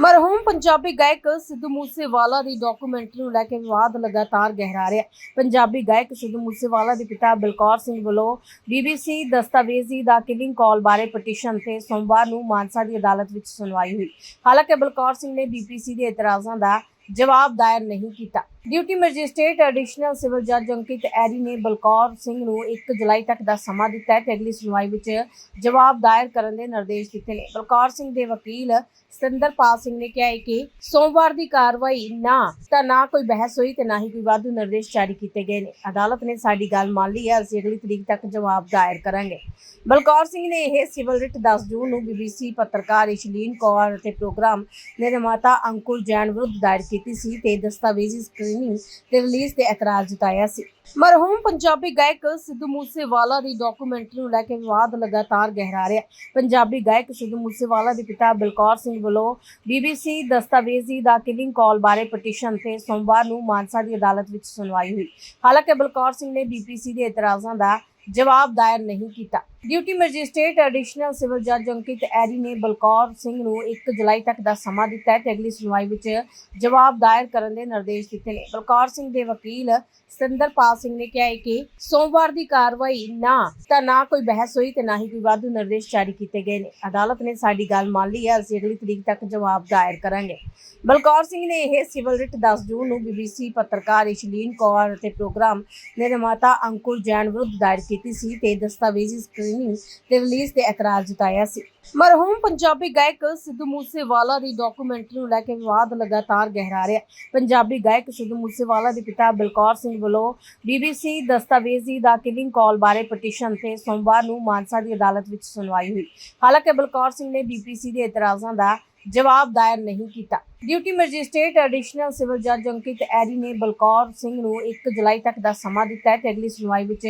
ਮਰਹੂਮ ਪੰਜਾਬੀ ਗਾਇਕ ਸਿੱਧੂ ਮੂਸੇਵਾਲਾ ਦੀ ਡਾਕੂਮੈਂਟਰੀ ਨੂੰ ਲੈ ਕੇ ਵਿਵਾਦ ਲਗਾਤਾਰ ਗਹਿਰਾ ਰਿਹਾ। ਪੰਜਾਬੀ ਗਾਇਕ ਸਿੱਧੂ ਮੂਸੇਵਾਲਾ ਦੇ ਪਿਤਾ ਬਲਕੌਰ ਸਿੰਘ ਵੱਲੋਂ ਬੀਬੀਸੀ ਦਸਤਾਵੇਜ਼ੀ ਦਾ ਕਿਲਿੰਗ ਕਾਲ ਬਾਰੇ ਪਟੀਸ਼ਨ ਤੇ ਸੋਮਵਾਰ ਨੂੰ ਮਾਨਸਾ ਦੀ ਅਦਾਲਤ ਵਿੱਚ ਸੁਣਵਾਈ ਹੋਈ। ਹਾਲਾਂਕਿ ਬਲਕੌਰ ਸਿੰਘ ਨੇ ਬੀਬੀਸੀ ਦੇ ਇਤਰਾਜ਼ਾਂ ਦਾ ਜਵਾਬ ਦਾਇਰ ਨਹੀਂ ਕੀਤਾ। ਡਿਊਟੀ ਮੈਜਿਸਟ੍ਰੇਟ ਐਡੀਸ਼ਨਲ ਸਿਵਲ ਜੱਜ ਅੰਕਿਤ ਐਰੀ ਨੇ ਬਲਕੌਰ ਸਿੰਘ ਨੂੰ 1 ਜੁਲਾਈ ਤੱਕ ਦਾ ਸਮਾਂ ਦਿੱਤਾ ਹੈ ਤੇ ਅਗਲੀ ਸੁਣਵਾਈ ਵਿੱਚ ਜਵਾਬ ਦਾਇਰ ਕਰਨ ਦੇ ਨਿਰਦੇਸ਼ ਦਿੱਤੇ ਨੇ। ਬਲਕੌਰ ਸਿੰਘ ਦੇ ਵਕੀਲ ਸਤਿੰਦਰਪਾਲ ਸਿੰਘ ਨੇ ਕਿਹਾ ਹੈ ਕਿ ਸੋਮਵਾਰ ਦੀ ਕਾਰਵਾਈ ਨਾ ਤਾਂ ਨਾ ਕੋਈ ਬਹਿਸ ਹੋਈ ਤੇ ਨਾ ਹੀ ਕੋਈ ਵਾਧੂ ਨਿਰਦੇਸ਼ ਜਾਰੀ ਕੀਤੇ ਗਏ ਨੇ। ਅਦਾਲਤ ਨੇ ਸਾਡੀ ਗੱਲ ਮੰਨ ਲਈ ਹੈ, ਅਸੀਂ ਅਗਲੀ ਤਰੀਕ ਤੱਕ ਜਵਾਬ ਦਾਇਰ ਕਰਾਂਗੇ। ਬਲਕੌਰ ਸਿੰਘ ਨੇ ਇਹ ਸਿਵਲ ਰਿਟ 10 ਜੂਨ ਨੂੰ ਬੀਬੀਸੀ ਪੱਤਰਕਾਰ ਇਸ਼ਲੀਨ ਕੌਰ ਅਤੇ ਪ੍ਰੋਗਰਾਮ ਨਿਰਮਾਤਾ ਅੰਕੁਰ ਜੈਨ ਵਿਰੁੱਧ ਦਾਇਰ ਕੀਤੀ ਸੀ ਤੇ ਦਸਤਾਵੇਜ਼ੀ ਸਕਰੀਨਿੰਗ ਤੇ ਰਿਲੀਜ਼ ਤੇ ਇਤਰਾਜ਼ ਜਤਾਇਆ ਸੀ। ਮਰਹੂਮ ਪੰਜਾਬੀ ਗਾਇਕ ਸਿੱਧੂ ਮੂਸੇਵਾਲਾ ਦੀ ਡਾਕੂਮੈਂਟਰੀ ਨੂੰ ਲੈ ਕੇ ਵਿਵਾਦ ਲਗਾਤਾਰ ਗਹਿਰਾ ਰਿਹਾ। ਪੰਜਾਬੀ ਗਾਇਕ ਸਿੱਧੂ ਮੂਸੇਵਾਲਾ ਦੇ ਪਿਤਾ ਬਲਕੌਰ ਸਿੰਘ ਵੱਲੋਂ ਬੀਬੀਸੀ ਦਸਤਾਵੇਜ਼ੀ ਦਾ ਕਿਲਿੰਗ ਕਾਲ ਬਾਰੇ ਪਟੀਸ਼ਨ ਤੇ ਸੋਮਵਾਰ ਨੂੰ ਮਾਨਸਾ ਦੀ ਅਦਾਲਤ ਵਿੱਚ ਸੁਣਵਾਈ ਹੋਈ। ਹਾਲਾਂਕਿ ਬਲਕੌਰ ਸਿੰਘ ਨੇ ਬੀਬੀਸੀ ਦੇ ਇਤਰਾਜ਼ਾਂ ਦਾ ਜਵਾਬ ਦਾਇਰ ਨਹੀਂ ਕੀਤਾ। ਡਿਊਟੀ ਮੈਜਿਸਟ੍ਰੇਟ ਐਡੀਸ਼ਨਲ ਸਿਵਲ ਜੱਜ ਅੰਕਿਤ ਐਰੀ ਨੇ ਬਲਕੌਰ ਸਿੰਘ ਨੂੰ 1 ਜੁਲਾਈ ਤੱਕ ਦਾ ਸਮਾਂ ਦਿੱਤਾ ਹੈ ਤੇ ਅਗਲੀ ਸੁਣਵਾਈ ਵਿੱਚ ਜਵਾਬ ਦਾਇਰ ਕਰਨ ਦੇ ਨਿਰਦੇਸ਼ ਦਿੱਤੇ ਨੇ। ਬਲਕੌਰ ਸਿੰਘ ਦੇ ਵਕੀਲ ਸਤਿੰਦਰਪਾਲ ਸਿੰਘ ਨੇ ਕਿਹਾ ਹੈ ਕਿ ਸੋਮਵਾਰ ਦੀ ਕਾਰਵਾਈ ਨਾ ਤਾਂ ਨਾ ਕੋਈ ਬਹਿਸ ਹੋਈ ਤੇ ਨਾ ਹੀ ਕੋਈ ਵਾਧੂ ਨਿਰਦੇਸ਼ ਜਾਰੀ ਕੀਤੇ ਗਏ ਨੇ। ਅਦਾਲਤ ਨੇ ਸਾਡੀ ਗੱਲ ਮੰਨ ਲਈ ਹੈ, ਅਸੀਂ ਅਗਲੀ ਤਰੀਕ ਤੱਕ ਜਵਾਬ ਦਾਇਰ ਕਰਾਂਗੇ। ਬਲਕੌਰ ਸਿੰਘ ਨੇ ਇਹ ਸਿਵਲ ਰਿਟ 10 ਜੂਨ ਨੂੰ ਬੀਬੀਸੀ ਪੱਤਰਕਾਰ ਇਸ਼ਲੀਨ ਕੌਰ ਅਤੇ ਪ੍ਰੋਗਰਾਮ ਨਿਰਮਾਤਾ ਅੰਕੁਰ ਜੈਨ ਵਿਰੁੱਧ ਦਾਇਰ ਕੀਤੀ ਸੀ ਤੇ ਦਸਤਾਵੇਜ਼ੀ ਸਕਰੀਨਿੰਗ ਤੇ ਰਿਲੀਜ਼ ਤੇ ਇਤਰਾਜ਼ ਜਤਾਇਆ ਸੀ। ਮਰਹੂਮ ਪੰਜਾਬੀ ਗਾਇਕ ਸਿੱਧੂ ਮੂਸੇਵਾਲਾ ਦੀ ਡਾਕੂਮੈਂਟਰੀ ਨੂੰ ਲੈ ਕੇ ਵਿਵਾਦ ਲਗਾਤਾਰ ਗਹਿਰਾ ਰਿਹਾ। ਪੰਜਾਬੀ ਗਾਇਕ ਸਿੱਧੂ ਮੂਸੇਵਾਲਾ ਦੇ ਪਿਤਾ ਬਲਕੌਰ ਸਿੰਘ ਵੱਲੋਂ ਬੀਬੀਸੀ ਦਸਤਾਵੇਜ਼ੀ ਦਾ ਕਿਲਿੰਗ ਕਾਲ ਬਾਰੇ ਪਟੀਸ਼ਨ ਤੇ ਸੋਮਵਾਰ ਨੂੰ ਮਾਨਸਾ ਦੀ ਅਦਾਲਤ ਵਿੱਚ ਸੁਣਵਾਈ ਹੋਈ। ਹਾਲਾਂਕਿ ਬਲਕੌਰ ਸਿੰਘ ਨੇ ਬੀਬੀਸੀ ਦੇ ਇਤਰਾਜ਼ਾਂ ਦਾ ਜਵਾਬ ਦਾਇਰ ਨਹੀਂ ਕੀਤਾ। ਡਿਊਟੀ ਮੈਜਿਸਟ੍ਰੇਟ ਐਡੀਸ਼ਨਲ ਸਿਵਲ ਜੱਜ ਅੰਕਿਤ ਐਰੀ ਨੇ ਬਲਕੌਰ ਸਿੰਘ ਨੂੰ 1 ਜੁਲਾਈ ਤੱਕ ਦਾ ਸਮਾਂ ਦਿੱਤਾ ਹੈ ਤੇ ਅਗਲੀ ਸੁਣਵਾਈ ਵਿੱਚ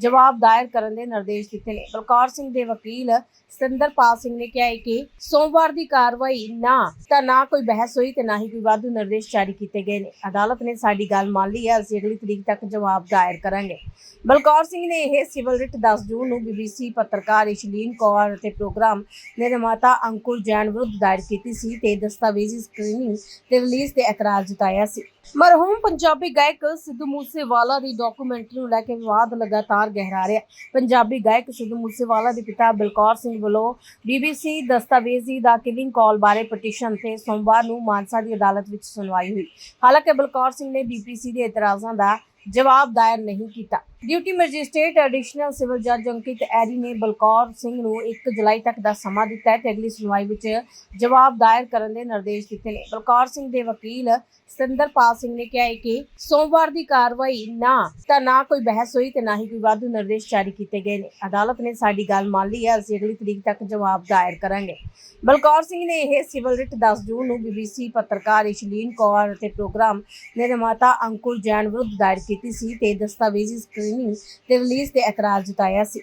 ਜਵਾਬ ਦਾਇਰ ਕਰਨ ਦੇ ਨਿਰਦੇਸ਼ ਦਿੱਤੇ ਨੇ। ਬਲਕੌਰ ਸਿੰਘ ਦੇ ਵਕੀਲ ਸਤਿੰਦਰਪਾਲ ਸਿੰਘ ਨੇ ਕਿਹਾ ਹੈ ਕਿ ਸੋਮਵਾਰ ਦੀ ਕਾਰਵਾਈ ਨਾ ਤਾਂ ਨਾ ਕੋਈ ਬਹਿਸ ਹੋਈ ਤੇ ਨਾ ਹੀ ਕੋਈ ਵਾਧੂ ਨਿਰਦੇਸ਼ ਜਾਰੀ ਕੀਤੇ ਗਏ ਨੇ। ਅਦਾਲਤ ਨੇ ਸਾਡੀ ਗੱਲ ਮੰਨ ਲਈ ਹੈ, ਅਸੀਂ ਅਗਲੀ ਤਰੀਕ ਤੱਕ ਜਵਾਬ ਦਾਇਰ ਕਰਾਂਗੇ। ਬਲਕੌਰ ਸਿੰਘ ਨੇ ਇਹ ਸਿਵਲ ਰਿਟ 10 ਜੂਨ ਨੂੰ ਬੀਬੀਸੀ ਪੱਤਰਕਾਰ ਇਸ਼ਲੀਨ ਕੌਰ ਅਤੇ ਪ੍ਰੋਗਰਾਮ ਨਿਰਮਾਤਾ ਅੰਕੁਰ ਜੈਨ ਵਿਰੁੱਧ ਦਾਇਰ ਕੀਤੀ ਸੀ ਤੇ ਦਸਤਾਵੇਜ਼ੀ ਸਕਰੀਨਿੰਗ ਤੇ ਰਿਲੀਜ਼ ਤੇ ਇਤਰਾਜ਼ ਜਤਾਇਆ ਸੀ। ਮਰਹੂਮ ਪੰਜਾਬੀ ਗਾਇਕ ਸਿੱਧੂ ਮੂਸੇਵਾਲਾ ਦੀ ਡਾਕੂਮੈਂਟਰੀ ਨੂੰ ਲੈ ਕੇ ਵਿਵਾਦ ਲਗਾਤਾਰ ਗਹਿਰਾ ਰਿਹਾ। ਪੰਜਾਬੀ ਗਾਇਕ ਸਿੱਧੂ ਮੂਸੇਵਾਲਾ ਦੇ ਪਿਤਾ ਬਲਕੌਰ ਸਿੰਘ ਵੱਲੋਂ ਬੀਬੀਸੀ ਦਸਤਾਵੇਜ਼ੀ ਦਾ ਕਿਲਿੰਗ ਕਾਲ ਬਾਰੇ ਪਟੀਸ਼ਨ ਤੇ ਸੋਮਵਾਰ ਨੂੰ ਮਾਨਸਾ ਦੀ ਅਦਾਲਤ ਵਿੱਚ ਸੁਣਵਾਈ ਹੋਈ। ਹਾਲਾਂਕਿ ਬਲਕੌਰ ਸਿੰਘ ਨੇ ਬੀਬੀਸੀ ਦੇ ਇਤਰਾਜ਼ਾਂ ਦਾ ਜਵਾਬ ਦਾਇਰ ਨਹੀਂ ਕੀਤਾ। ਡਿਊਟੀ ਮੈਜਿਸਟ੍ਰੇਟ ਐਡੀਸ਼ਨਲ ਸਿਵਲ ਜੱਜ ਅੰਕਿਤ ਐਰੀ ਨੇ ਬਲਕੌਰ ਸਿੰਘ ਨੂੰ 1 ਜੁਲਾਈ ਤੱਕ ਦਾ ਸਮਾਂ ਦਿੱਤਾ ਹੈ ਤੇ ਅਗਲੀ ਸੁਣਵਾਈ ਵਿੱਚ ਜਵਾਬ ਦਾਇਰ ਕਰਨ ਦੇ ਨਿਰਦੇਸ਼ ਦਿੱਤੇ ਨੇ। ਬਲਕੌਰ ਸਿੰਘ ਦੇ ਵਕੀਲ ਸਤਿੰਦਰਪਾਲ ਸਿੰਘ ਨੇ ਕਿਹਾ ਹੈ ਕਿ ਸੋਮਵਾਰ ਦੀ ਕਾਰਵਾਈ ਨਾ ਤਾਂ ਨਾ ਕੋਈ ਬਹਿਸ ਹੋਈ ਤੇ ਨਾ ਹੀ ਕੋਈ ਵਾਧੂ ਨਿਰਦੇਸ਼ ਜਾਰੀ ਕੀਤੇ ਗਏ ਨੇ। ਅਦਾਲਤ ਨੇ ਸਾਡੀ ਗੱਲ ਮੰਨ ਲਈ ਹੈ, ਅਸੀਂ ਅਗਲੀ ਤਰੀਕ ਤੱਕ ਜਵਾਬ ਦਾਇਰ ਕਰਾਂਗੇ। ਬਲਕੌਰ ਸਿੰਘ ਨੇ ਇਹ ਸਿਵਲ ਰਿਟ 10 ਜੂਨ ਨੂੰ ਬੀਬੀਸੀ ਪੱਤਰਕਾਰ ਇਸ਼ਲੀਨ ਕੌਰ ਅਤੇ ਪ੍ਰੋਗਰਾਮ ਨਿਰਮਾਤਾ ਅੰਕੁਰ ਜੈਨ ਵਿਰੁੱਧ ਦਾਇਰ ਕੀਤੀ ਸੀ ਤੇ ਦਸਤਾਵੇਜ਼ੀ ਸਕਰੀਨਿੰਗ ਤੇ ਰਿਲੀਜ਼ ਤੇ ਇਤਰਾਜ਼ ਜਤਾਇਆ ਸੀ